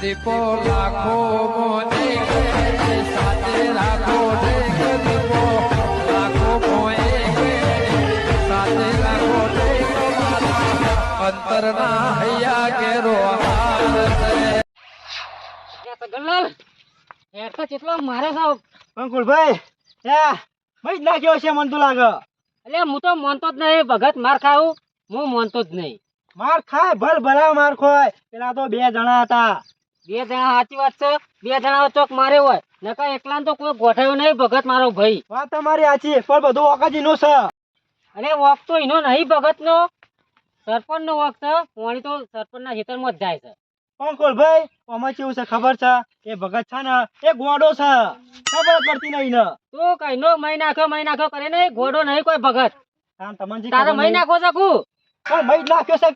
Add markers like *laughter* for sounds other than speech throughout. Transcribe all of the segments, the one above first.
દીપો લાખો મોને સાથે રાખો દીપો. લાખો મોએ સાથે રાખો અંતરના હૈયા કેરો હાર છે. સગનલાલ મારે છે અંકુરભાઈ યા નાખ્યો છે મન તો લાગે? એટલે હું તો માનતો જ નહીં ભગત માર ખાવું હું માનતો જ નહીં. માર ખાય ભલ ભલા માર ખોય. પેલા તો બે જણા હતા. બે જણા સાચી વાત છે બે જણા ચોક મારે હોય. નકા એકલા તો કોઈ ગોઠાયો નહીં ભગત મારો ભાઈ. વાત તમારી સાચી પણ બધું વખતનું છે. અરે વોક તો એનો નહીં ભગત નો સરપંચ નો વોક છે પાણી તો સરપંચ ના ખેતરમાં જ જાય છે. ભાઈ? અમે કેવું છે ખબર છે? એ ભગત છે ને એ ગોડો છે. ખબર પડતી નહીં ને. તું કઈ નો મહી નાખો મહી નાખો કરે નહીં ગોડો નહીં કોઈ ભગત. તારે મહી નાખો શકું પણ જ નાખ્યો છે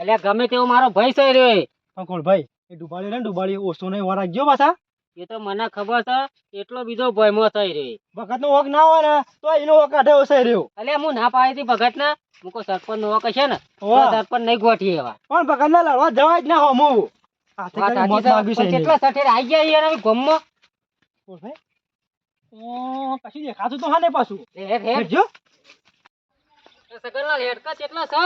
એટલે ગમે તેવો મારો ભાઈ છે રહ્યો એ. અંકુરભાઈ એ ડુબાડી ને ડુબાડી ઓછો નહીં વરાગજો પાછા? એ તો મને ખબર છે એટલો બીજો ભયમો થઈ રહ્યો. ભગત નો વક ના હોય ને તો એનો વક આઢે ઓસાઈ રહ્યો. એટલે હું ના પાડી હતી ભગત ને મૂકો સરપંચ નો વોક છે ને સરપંચ નહીં ગોઠી એવા. પણ ભગત ને લડવા જવા જ ના હો હું. એને. કેટલા સઠેર આઈ ગયા યાર ગમમાં કશું દેખાતું તો હા ને પાછું. હેડ હેડ. સગનલાલ હેડકા કેટલા છે?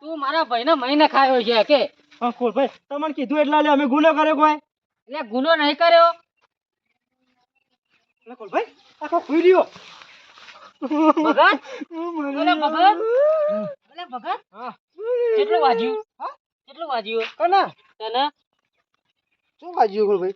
તું મારા ભાઈને મહિને ખાયો છે કે? તમને કીધું એટલા લે અમે ગુનો કર્યો કોઈ? એટલે ગુનો નહીં કર્યો. અંકુરભાઈ આખો ખુઈ રહ્યો. ભગત? ભગત? કેટલું વાજ્યું? કેટલું વાજ્યું? કના તને? શું વાજ્યું તને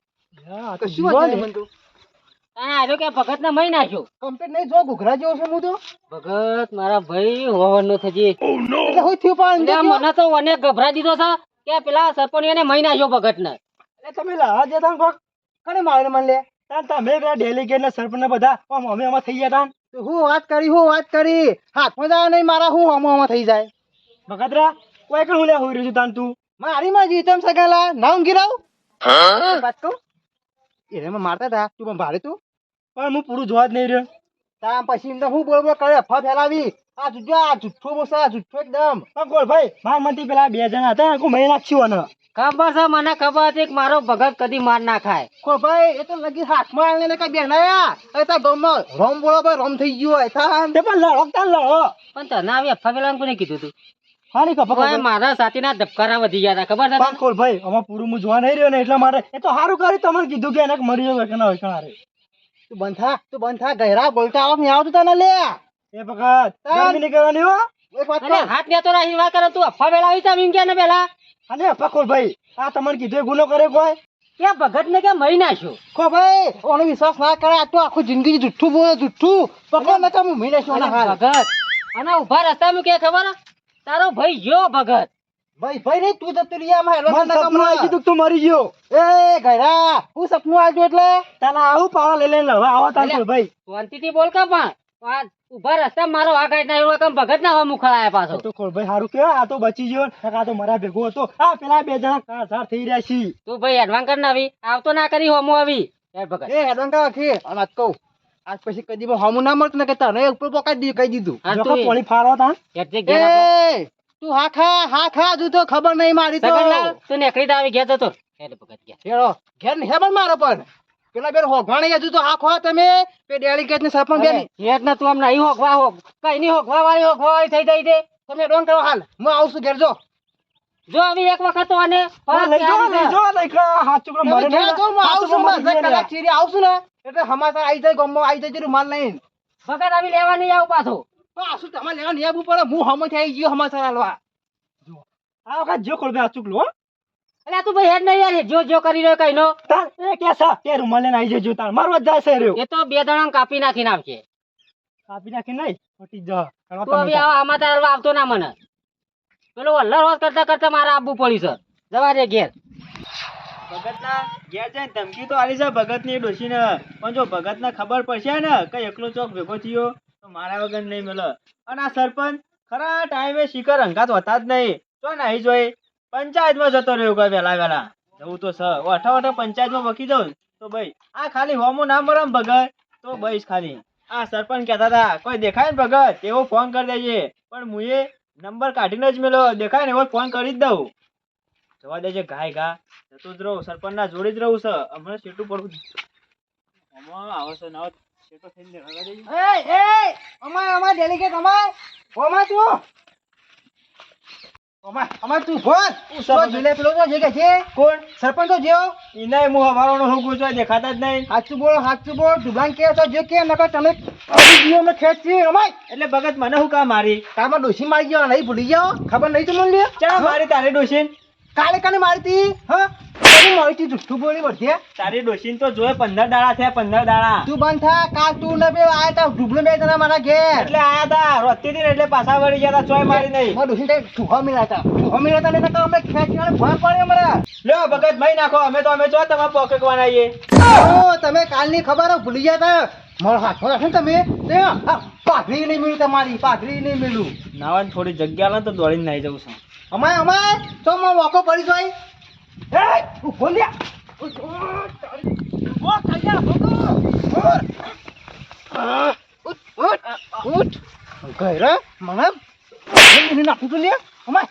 આવ્યો કે ભગત ને મહી નાખ્યો કમ્પ્લીટ નહીં જો ઘુઘરા જેવો છે હું તો. ભગત મારા ભાઈ હોવન નો થજી એટલે હોય થયું પણ? મને તો અને ગભરા દીધો છે. કે પેલા સરપંચ એને મહિના નાખ્યો ભગત ને એટલે તમે લાવા તાન કોક. કને મારે મન લે? તાન તમે પેલા ડેલિગેટ ને સરપંચ ને બધા આમ અમે અમે થઈ ગયા તાન. હું વાત કરી હું વાત કરી. હાથમાં જાય નહીં મારા હું હમો હમો થઈ જાય. ભગતરા કોઈ કણ હું લે હોઈ રહ્યું છું તાન તું. મારી માં જીતમ સગાલા. ના ઊંઘી રહું વાત કહું? એને મને મારતા હતા તું પણ ભારે તું. પણ હું પૂરું જોવા જ નહીં રહ્યો. તાર પછી એમને હું બોલ બોલ કરે અફવા ફેલાવી? આ જુજો આ જુઠ્ઠો બોલશે આ જુઠ્ઠો એકદમ. અંકોલ ભાઈ માર મનથી પેલા બે જણા હતા આખું મેં નાખ્યું અને. ખબર છે મને ખબર હતી કે મારો ભગત કદી માર ના ખાય. કો ભાઈ એ તો લગી હાથમાં આવીને કઈ બેનાયા એ તાર ગામમાં રોમ બોલો ભાઈ રોમ થઈ ગયો હોય થાન તે પણ લડો તાન લડો? પણ તને આવી અફવા પેલા કોને કીધું તું? હાની ખબર મારા સાથીના ધબકારા વધી ગયા હતા ખબર છે? અંકોલ ભાઈ અમાર પૂરું હું જોવા નહીં રહ્યો ને એટલે મારે એ તો સારું કર્યું તમને કીધું કે એને મરી જવું કે ના હોય કણારે તું બંધ થા તું બંધ થા ગહેરા બોલતા આવ નહીં આવતું તને લે. એ ભગત ગરમી નહીં કરવાની હો. એક વાત અરે હાથ ને તો રાહી વાત કરે તું અફા વેલા આવી તા એમ કે ને પેલા? અને પકોલ ભાઈ આ તમને કીધું એ ગુનો કરે કોઈ? કે ભગત ને કે મહી નાખ્યો કો ભાઈ ઓનો વિશ્વાસ ના કરે આ તો આખું જિંદગી જુઠ્ઠું બોલે જુઠ્ઠું. પકડ ને તો મહિને શું અરે ભગત અને ઊભા રસ્તામાં કે ખબર? હે? તારો ભાઈ ગયો ભગત. ભાઈ ભાઈ નહીં તું જતો રહ્યા માં હેલો મને સપનું આવી કીધું તું મરી ગયો. એ ઘરા હું સપનું આવ્યું એટલે? તને આવું પાવા લઈ લઈને લડવા આવા અલ્યા. ભાઈ. શાંતિથી બોલ કા પણ. ઊભા રસ્તા મારો આ ગાડી ના એવો ભગત ના હવા મુખાયા પાછો. તો ખોલભાઈ સારું કે આ તો બચી ગયો. આ તો મારા ભેગો હતો. આ પેલા બે જણા કારસાર થઈ રહ્યા છે તું ભાઈ એડવાન્સ કરી નાવી આવતો ના કરી હોમો આવી. એ ભગત. એ એડવાન કા? ખે અને વાત કહું. આજ પછી કદી પણ હમું ના મળતું ને કે તને ઉપર પકાઈ દીધું કહી દીધું. આ તો તું ફાળો તા એ! તું હા ખા હા ખા હજુ તો ખબર નહીં મારી તો. તું નેકડી આવી ગયા તો હેડ ભગત ગયા હેડો ઘેર ને હેબર મારો પણ. પેલા બેન હોગવાણી હજુ તો હા તમે. પે ડેલિકેટ ને સરપંચ બેન. હેડ ના તું આમ નહીં હોગવા હોગ કઈ નહીં હોગવા વાળી હોગવા વાળી થઈ થઈ દે. તમે ડોન કરો હાલ. હું આવું છું ઘેર જો. જો આવી એક વખત તો આને લઈ જો લઈ જો લઈ કા હાથ ચૂકડો મરે ને જો, હું આવું છું બસ કલાક ચીરી આવશું ને. એટલે હમાસા આવી જાય ગમો આવી જાય માલ નહીં ભગત આવી લેવાની નહીં આવું પાછું. શું તમારે લેવા નહીં આવવું પડે? હું હમો થઈ ગયો હમાસા હાલવા આ. વખત જો ખોલભાઈ હાથ ચૂકલો હો. તું ભાઈ હેડ નહીં યાર જો જો કરી રહ્યો કઈ નો. તાર એ કે તે રૂમાલ લઈને આવી જજો તાર. મારવા જાય છે રહ્યો. એ તો બે જણા કાપી નાખીને આવશે કાપી નાખી નહીં? ખોટી જા તું હવે આવા આમાં તાર આવતો ના મને. પેલો વલ્લર વાત કરતા કરતા મારે આવવું પડ્યું છે. જવા દે ઘેર. ભગતના ઘેર જઈને ધમકી તો આલી છે ભગતની ડોશીને. પણ જો ભગતને ખબર પડશે ને કઈ એકલો ચોક ભેગો થયો? મારા વગર નહીં મળે. અને આ સરપંચ ખરા ટાઈમે શિખર હંકાત હોતા જ નહીં. તો નહીં જોઈ. પંચાયતમાં જતો રહ્યો કોઈ વહેલા વહેલા. જવું તો સર અઠા અઠા પંચાયતમાં વકી જાઉં તો ભાઈ, આ ખાલી હોમો ના મરમ ભગત, તો બઈશ ખાલી. આ સરપંચ કહેતા હતા, કોઈ દેખાય ને ભગત? એવો ફોન કરી દેજે. પણ મુએ નંબર કાઢીને જ મેળો દેખાય ને, એવો ફોન કરી જ દઉં. જવા દેજે ગાય ગા. જતો જ રહું. સરપંચ ના જોડે જ રહું છે. હમણાં શેટું પડવું આવો છે ના શેટો થઈને દેખાડવા દેજે. એ એ અમાય અમાય ડેલિગેટ અમાય ઓમાં તું. અમાય અમાય તું. ભોત તો ભગત. પેલો તો જે કે છે. કોણ? સરપંચ તો જેવો. ઈનાય મું હવારોનો હું ગુજવા દેખાતા જ નહીં. હાચું બોલ હાચું બોલ. ઢુબાન કે તો જે કે નકર તમે ગયો અમે ખેંચી અમાય એટલે ભગત મને હું કામ મારી? કામાં ડોસી મારી ગયો નહીં ભૂલી ગયો? ખબર નહીં તમને? લે ચા મારી તારે ડોશીન? કાલે કને મારતી? હ? કદી મારી જુઠ્ઠું બોલી બધે તારી ડોશીન તો જોય 15 દાડા થયા પંદર દાડા. તું બંધ થા કાલ તું ને બે આયા તા ડુબલો બે તને મારા ઘેર. એટલે આયા તા રોતી હતી એટલે પાછા વળી ગયા તા ચોય મારી નહીં. મારા ડોશીન તે ઠુહા મિલાતા ઠુહા મિલાતા ને તો અમે ખેંચી વાળે ભર પડે અમારા. લ્યો ભગત ભાઈ નાખો અમે તો અમે જો તમારે પોકેકવાના આઈએ. ઓ તમે કાલની ખબર ભૂલી ગયા તા. મારા હાથ રાખો તમે. તે આ પાઘડી નહીં મળ્યું તમારી પાઘરી નહીં મળ્યું. નાવા થોડી જગ્યા લે તો દોડીને નાઈ જવું છું. અમાય અમાય તો માં વોકો પડી જોઈ? એ ઊભો લ્યા ઉઠ, ઉઠ, ઉઠ, ઉઠ, ઉઠ, ઉઠ, ઉઠ. મને? એને નાખું તું લ્યા. અમાય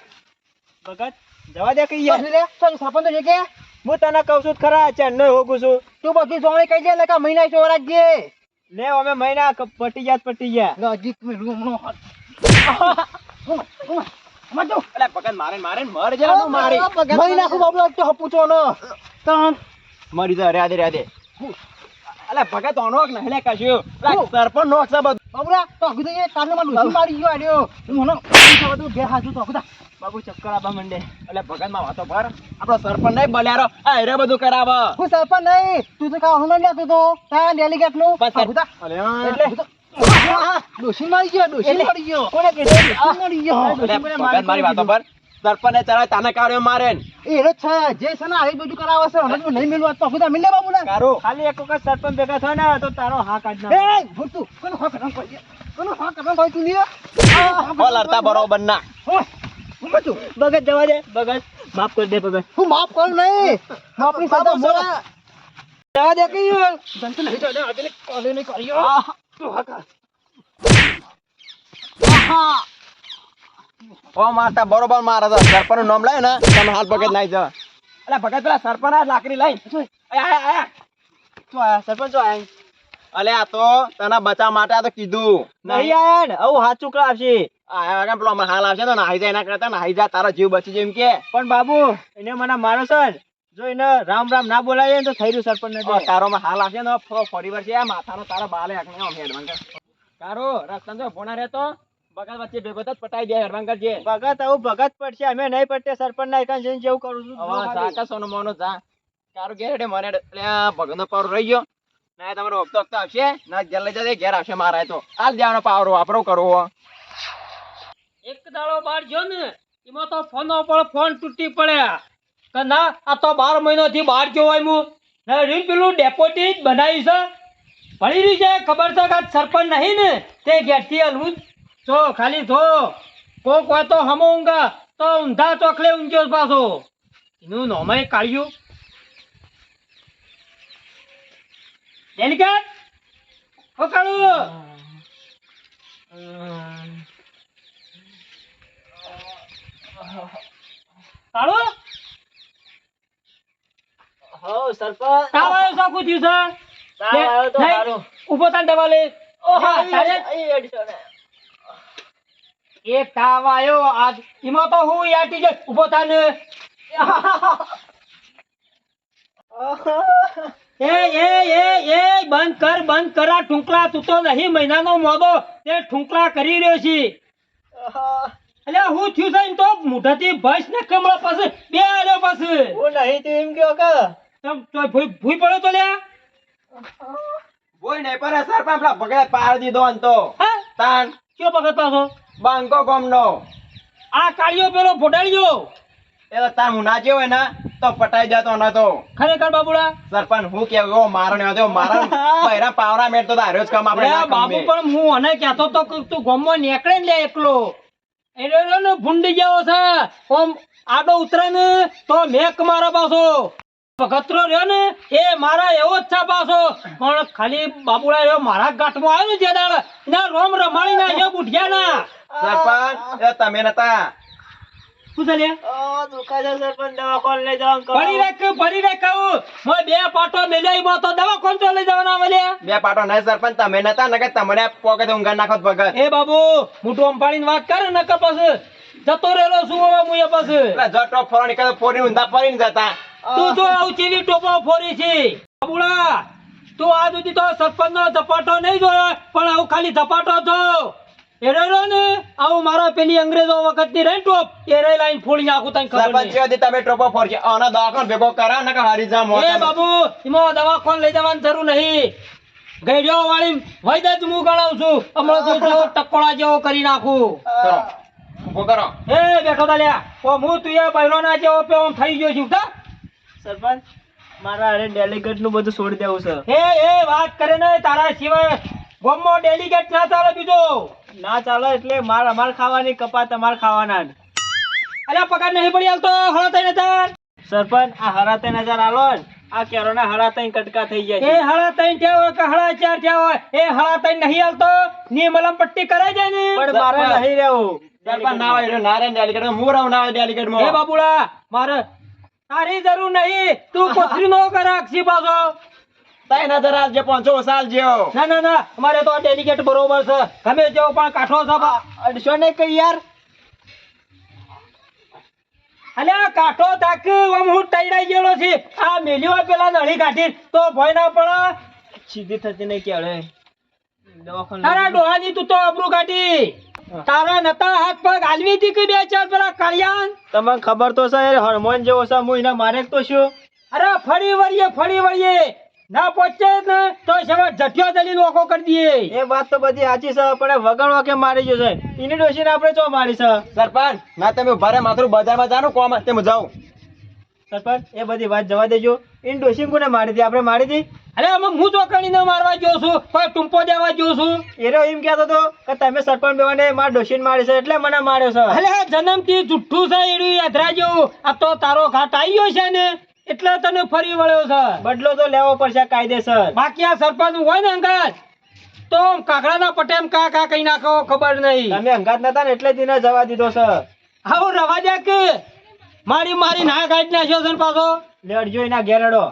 ભગત જવા દે કહીએ પાછું લે ચાલ સરપંચ તો છે હું તને કહું છું ખરા ચેન્નઈ હોગું છું. તું બધું સોંગણી કહી દે ને મહિના ચોર રાખજે લે અમે મહિના પટી ગયા પટી ગયા. અજીત મે રૂમ નો અલે ભગત મારે મારે મર જરા તું મારી. મહિના ખૂબ એક તો પૂછો નો. તન. મરી જા રહ્યા દે રહ્યા અલે ભગત ઓનો કે નહીં લે કશું હું? સરપંચ નો છે બધું. બાબુરા તો અગુદે એ કારને માં મારી ગયો આડ્યો. હું હનો બધું ઘેર હાજુ તો અગુદા બાબુ ચક્કર આબા મંડે. એટલે ભગતમાં વાતો ભર આપણો સરપંચ નહીં બલ્યારો. આ હેરે બધું કરાવ. હું સરપંચ નહીં તું તો કામ ન લેતો તો. તા ડેલિગેટનું અગુદા એટલે ડોસી મારી ગયો ડોસી મારી ગયો. કોને કે મારી ગયો. ભગત મારી વાતો ભર સરપંચને ચલાવે તાને કાર્યો મારે. એ રે છે જે છે ને આવી બધું કરાવે છે હમણાં તો નહીં મેલવા તો અગુદા મિલે બાબુ બાબુલા કારો. ખાલી એક વખત સરપંચ ભેગા થાય ને તો તારો હા કાઢ ના એ ભૂતું કોનો હા કોઈ કોનો હા કરવાનું કોઈ તું લ્યો? બોલ અડતા બરોબર ના. હું ભગત જવા દે. ભગત માફ કરી દે ભગત હું માફ કરું નહીં. માફની સાથે મોરા જવા દે કઈ જંતુ નહીં દે આજે કોલે નહીં કર્યો તું ઓ માતા બરોબર મારા તો સરપંચનું નામ લાય ને તમે હાલ ભગત નાઈ જવા અલા ભગત પેલા સરપંચ આ લાકડી લઈ. આયા આયા તો આયા સરપંચ આયા. અલે આ તો તને બચા માટે આ તો કીધું. નહીં આયા ને? આવું સાચું ચૂકડા આવશે. આયા કેમ પેલો હાલ આવશે તો નાહી જાય એના કરતા નાહી જાય તારો જીવ બચી જાય એમ કે. પણ બાબુ એને મને મારો સર જો એને રામ રામ ના ને તો થઈ રહ્યું સરપંચ ને તારો માં હાલ આવશે ને ફરી વર્ષે આ માથાનો તારો બાલે આંખને આમ હેડવાન કર. તારો રસ્તા તો ભોણા રહેતો ભગત વચ્ચે ભેગો તો જ પટાઈ દે હેડવાન કરજે ભગત આવું ભગત પડશે અમે નહીં પડતે સરપંચ ના એકાંત જેવું કરું છું. હવે સાકા સોનો મોનો જા. તારો ઘેર મને ભગત નો પાવરો રહી ગયો. ના, તમારો હપ્તો હપ્તો આવશે? ના, ઘેર લઈ જજે, ઘેર આવશે મારા તો. હાલ જવાનો પાવરો, વાપરો કરવો એક દાડો બાર જો ને, એમાં તો ફોન પર ફોન તૂટી પડ્યા કે ના, આ તો બાર મહિનાથી બહાર ગયો હોય હું ના રીલ પેલું ડેપોટી બનાવ્યું છે. ભણી રહી છે, ખબર છે કે સરપંચ નહીં ને? તે ઘેરથી હલવું જ. જો, ખાલી જો. કોક હોય તો હમો ઊંઘા, તો ઊંધા ચોકલે ઊંઘ્યો જ પાછો. એનું નોમાય કાઢ્યું. ડેલિકેટ ઓ કાળું કાળું હો સરપંચ. તાવ આવ્યો છે આખું દિવસ તાવ આવ્યો તો સારું. ઊભો થાય દવા લે હા, તારે એક તાવ આવ્યો આજ એમાં તો હું ઊભો થાય ને. એ એ એ એ બંધ કર બંધ કર આ ઠુંકલા તું તો નહીં મહિનાનો મોદો. તે ઠુંકલા કરી રહ્યો છે. એટલે હું થયું છે તો મોઢાથી ભસ ને કમળો પાસે બે આલ્યો પાસે. હું નહીં તું એમ કયો કે? તમ તો ભૂઈ ભૂઈ પડ્યો તો લ્યા. ભૂઈ નહીં પર સરપંચ પેલા ભગડે પાર દીધો ને તો. હા? તાન. કયો પગત પાછો? બાંકો ગોમનો. આ કાળિયો પેલો ફોટાડ્યો એ તો તાર હું ના જેવો હોય ને તો પટાઈ જતો નતો ખરેખર બાબુડા? સરપંચ હું કેવું? મારો ને હતો મારા *laughs* પહેરા પાવરા મેટ તો હાર્યો જ કામ આપણે ના બાબુ પણ હું અને કહેતો તો તું ગામમાં નીકળે ને એકલો. એટલે ને ભૂંડી ગયો છે. ઓમ આડો ઉતરે ને તો મેક મારો પાછો. ભગતરો રહ્યો ને એ મારા એવો જ છે પાછો. પણ ખાલી બાબુડા રહ્યો મારા ગાંઠમાં આવ્યો ને જે દાડ. ના રોમ રમાડી ના બુઢિયા ના. સરપંચ એ તમે નતા. શું છે લે ઓ, દુખે છે સરપંચ દવાખાને લઈ જવાનું પડી રાખ પડી રાખ કહું બે પાટો મેલ્યો ઈમાં તો દવા તો લઈ જવાના આવે બે પાટો નહીં સરપંચ તમે નતા ને તમને પોકે ઊંઘા નાખો ભગત. એ બાબુ મોટું અંપાડીને વાત કર ને પછી જતો રહેલો શું હવે હું પછી. એટલે જો ટોપ ફરવા નીકળે તો ફોરી ઊંધા પડીને જતા. તું તો આવું ચીવી ટોપો ફોરી છે. બાબુડા તું આ સુધી તો સરપંચ નો ઝપાટો નહીં જોયો પણ આવું ખાલી ઝપાટો છો. એ રહ્યો ને આવું મારા પેલી અંગ્રેજો વખતની રહી ટોપ એ રહી લાઈન ફોડી નાખું તને ખબર સરપંચ નહીં. જેવો દી તમે ટોપો ફોરશે આના દવાખાન ભેગો કરા ને કે હારી જા મોઢા. એ બાબુ એમાં દવાખાન લઈ જવાની જરૂર નહીં. ગઈડ્યો વાળી વૈદ જ હું ગણાવું છું. હમણાં તો જો ટકોડા જેવો કરી નાખું. કરો ઊભો કરો. એ બેઠો તા ઓ હું તું એ પહેલો ના જેવો આમ થઈ ગયો છું કા સરપંચ મારા અરે ડેલિગેટનું બધું છોડી દેવું છે. એ એ વાત કરે ને તારા સિવાય ગોમમાં ડેલિગેટ ના ચાલે બીજો. ના ચાલે એટલે માર અમાર ખાવાની કપા તમાર ખાવાના અરે પગાર નહીં પડી આવતો હળો નજર સરપંચ આ હરા નજર આલો આ કેરોના ત્રણ કટકા થઈ જાય એ હળા ત્રણ હોય કે હળા ચાર હોય એ હળા નહીં આવતો ની મલમ પટ્ટી કરાઈ જાય ને. પણ મારે નહીં રહેવું. સરપંચ ના હોય નારાયણ રે ડેલિગેટ હું રહું ના હોય ડેલિગેટ એ માં બાબુડા મારે તારી જરૂર નહીં. તું કોથરી નો કરાક્ષી પાછો? તઈ નજર આવજે પાંચસો સાલ જેવો ના ના ના અમારે તો ડેલિગેટ બરોબર છે. ગમે તેવો પણ કાઠો છે અડશો ને કઈ યાર. અલ્યા કાઠો તાક આમ હું ટાઈડાઈ ગયેલો છે. આ મેલ્યો પેલા નળી કાઢી તો ભય ના પડે. સીધી થતી નહીં કેળે. તારા ડોહાની તું તો અબરું કાઢી. તારા નતા હાથ પગ હાલવી હતી કે બે ચાર પેલા કળિયાન? તમને ખબર તો છે હરમોન જેવો છે હું એના મારે તો શું અરે ફરી વળીએ ફરી વળીએ. ના પહોંચે ને તો સેવા જઠિયો દલીલ ઓકો કરી દઈએ એ વાત તો બધી સાચી છે પણ વગણવા કેમ મારી ગયો છે. એની ડોશીને આપણે ચો મારી છે? સરપંચ ના તમે ભારે માથું બજારમાં જાનું કોમ તેમ જાઉં. સરપંચ એ બધી વાત જવા દેજો. એની ડોશી કોને મારી દી આપણે મારી દી અરે અમે હું ચોકડીને મારવા જોઉં છું કોઈ ટૂંપો દેવા જોઉં છું. એરો એમ કહેતો હતો કે તમે સરપંચ બેવાને મારા ડોશીને મારી છે એટલે મને માર્યો છે. આ જન્મથી જુઠ્ઠું છે એડું યાદરા જેવું આ તો તારો ઘાટ આવી ગયો છે ને. એટલે તને ફરી વળ્યો છે. બદલો તો લેવો પડશે કાયદેસર. બાકી આ સરપંચ હોય ને અંગાત તો કાકડાના પટેમ કા કા કઈ નાખો ખબર નહીં. તમે અંગાત નતા ને એટલે જ જવા દીધો છે. આવું રવા દે કે. મારી મારી ના કાઢ નાખ્યો છે પાછો. લેડજો એના ઘેરડો.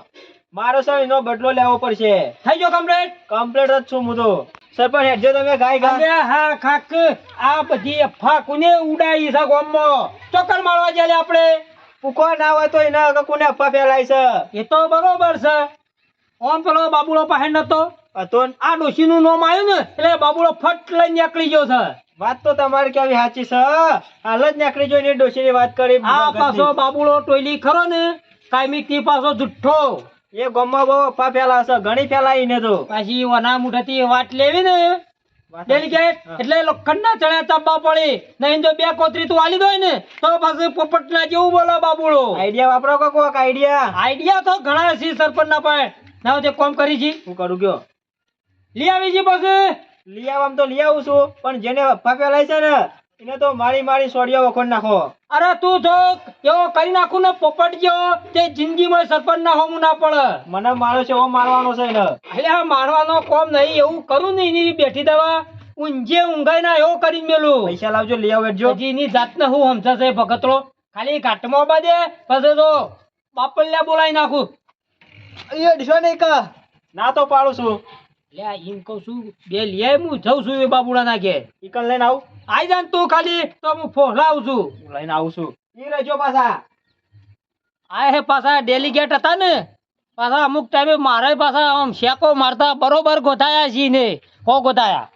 મારો સર એનો બદલો લેવો પડશે. થઈ ગયો કમ્પ્લેટ કમ્પ્લેટ જ છું હું તો. સરપંચ હેડજો તમે ગાય ગાય હા ખાક. આ બધી અફા કોને ઉડાઈ છે ગોમમાં. ચોક્કર મારવા જાય આપણે. પૂકો ના હોય તો એના આગળ કોને અફવા ફેલાય છે? એ તો બરોબર છે. ઓમ પેલો બાબુડો પાસે નતો. હતો આ આ ડોશીનું નામ આવ્યું ને એટલે બાબુડો ફટ લઈને નીકળી ગયો છે. વાત તો તમારે કેવી સાચી છે? હાલ જ નીકળી જોઈને ડોશીની વાત કરી આ પાછો બાબુડો ટોયલી ખરો ને કાયમી થી પાછો જુઠ્ઠો. એ ગામમાં બહુ અફવા ફેલાશે ઘણી ફેલાઈ ને તો. પાછી ઓના મુઠાથી વાત લેવી ને. ડેલિકેટ એટલે લોખંડના ચણા ચાપવા પડી. નહીં જો બે કોતરી તું આલી દોય ને તો પાછું પોપટના જેવું બોલો બાબુડો. આઈડિયા વાપરો કો કોક આઈડિયા. આઈડિયા તો ઘણા છે સરપંચ ના પાસે. ના તે કોમ કરી છે. હું કરું કયો? લઈ આવી છે પછી. લઈ આવ તો લઈ આવું છું. પણ જેને અફવા ફેલાય છે ને એને તો મારી મારી સોડિયો વખોડ નાખો. અરે તું તો એવો કરી નાખું ને પોપટ ગયો તે જિંદગીમાં સરપંચ ના હોવું ના પડે. મને મારો છે એવો મારવાનો છે એને. એટલે મારવાનો કોમ નહીં એવું કરું ને એની બેઠી દવા ઊંઘે ઊંઘાઈ ના એવો કરી મેલું. પૈસા લાવજો લઈ આવજો હજી એની જાતને હું સમજાશે ભગતરો? ખાલી ઘાટમાં બાદે પછી તો બાપલ્યા બોલાવી નાખું. એ અઢીસો નહીં કા? ના તો પાડું છું. એટલે એમ કહું છું બે લઈ હું જઉં છું એ બાબુડા ના ઘેર. ઈકન લઈને આવું. આઈ જાન તું ખાલી તો હું ફોહલાવું છું. હું લઈને આવું છું. ઈ રહેજો પાછા. આ હે પાછા ડેલિગેટ હતા ને પાછા અમુક ટાઈમે મારે પાછા આમ શેકો મારતા બરોબર ગોતાયા છીએ ને. કો ગોતાયા